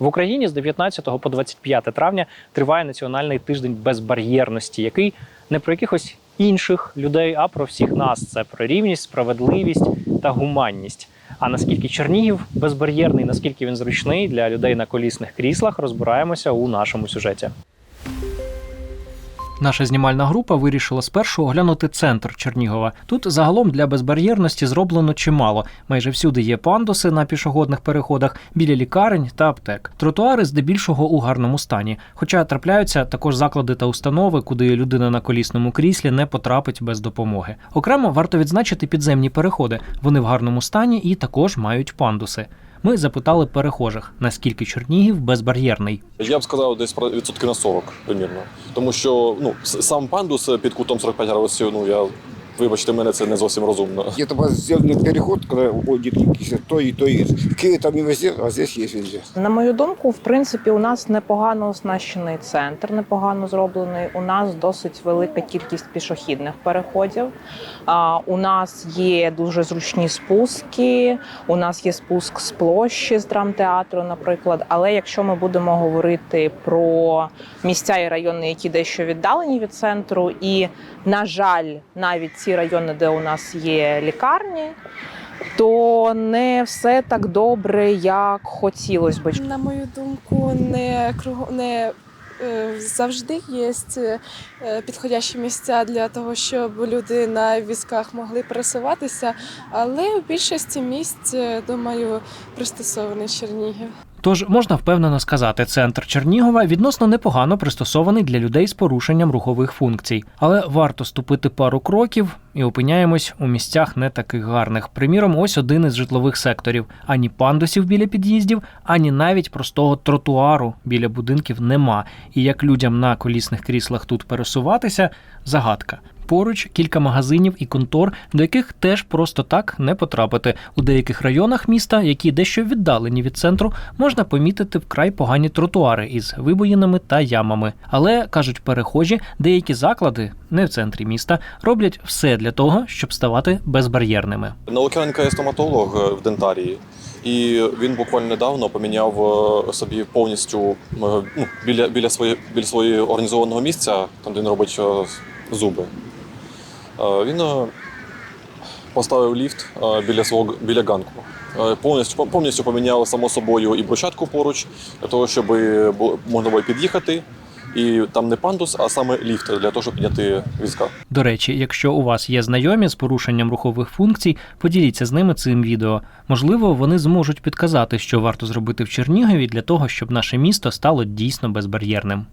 В Україні з 19 по 25 травня триває національний тиждень безбар'єрності, який не про якихось інших людей, а про всіх нас. Це про рівність, справедливість та гуманність. А наскільки Чернігів безбар'єрний, наскільки він зручний для людей на колісних кріслах, розбираємося у нашому сюжеті. Наша знімальна група вирішила спершу оглянути центр Чернігова. Тут загалом для безбар'єрності зроблено чимало. Майже всюди є пандуси на пішохідних переходах, біля лікарень та аптек. Тротуари здебільшого у гарному стані. Хоча трапляються також заклади та установи, куди людина на колісному кріслі не потрапить без допомоги. Окремо варто відзначити підземні переходи. Вони в гарному стані і також мають пандуси. Ми запитали перехожих, наскільки Чернігів безбар'єрний. Я б сказав, десь про відсотків на 40 примірно. Тому що ну, сам пандус під кутом 45 градусів, ну я вибачте, мене це не зовсім розумно. Где-то у вас сделан переход, когда уходит кисло, то и то и это. В Киеве там не везде, а здесь есть везде. На мою думку, в принципі, у нас непогано оснащений центр, непогано зроблений. У нас досить велика кількість пішохідних переходів. А, у нас є дуже зручні спуски. У нас є спуск з площі з драмтеатру, наприклад. Але якщо ми будемо говорити про місця і райони, які дещо віддалені від центру, і на жаль, навіть ці райони, де у нас є лікарні. То не все так добре, як хотілося би. На мою думку, не не е, завжди є е, підходящі місця для того, щоб люди на візках могли пересуватися, але в більшості місць, е, думаю, пристосований Чернігів. Тож можна впевнено сказати, центр Чернігова відносно непогано пристосований для людей з порушенням рухових функцій, але варто ступити пару кроків і опиняємось у місцях не таких гарних. Приміром, ось один із житлових секторів: ані пандусів біля під'їздів, ані навіть простого тротуару біля будинків нема. І як людям на колісних кріслах тут пересуватися загадка. Поруч кілька магазинів і контор, до яких теж просто так не потрапити. У деяких районах міста, які дещо віддалені від центру, можна помітити вкрай погані тротуари із вибоїнами та ямами. Але кажуть перехожі, деякі заклади, не в центрі міста, роблять все для того, щоб ставати безбар'єрними. На Лук'яненка є стоматолог е, в дентарії, і він буквально недавно поміняв е, собі повністю е, ну, біля, біля, своє, біля свого організованого місця, там де він робить зуби. Е, Він е, поставив ліфт е, біля свого біля ганку. Повністю, повністю поміняв само собою і брусчатку поруч, для того, щоб можна було під'їхати. І там не пандус, а саме ліфт для того, щоб підняти візка. До речі, якщо у вас є знайомі з порушенням рухових функцій, поділіться з ними цим відео. Можливо, вони зможуть підказати, що варто зробити в Чернігові для того, щоб наше місто стало дійсно безбар'єрним.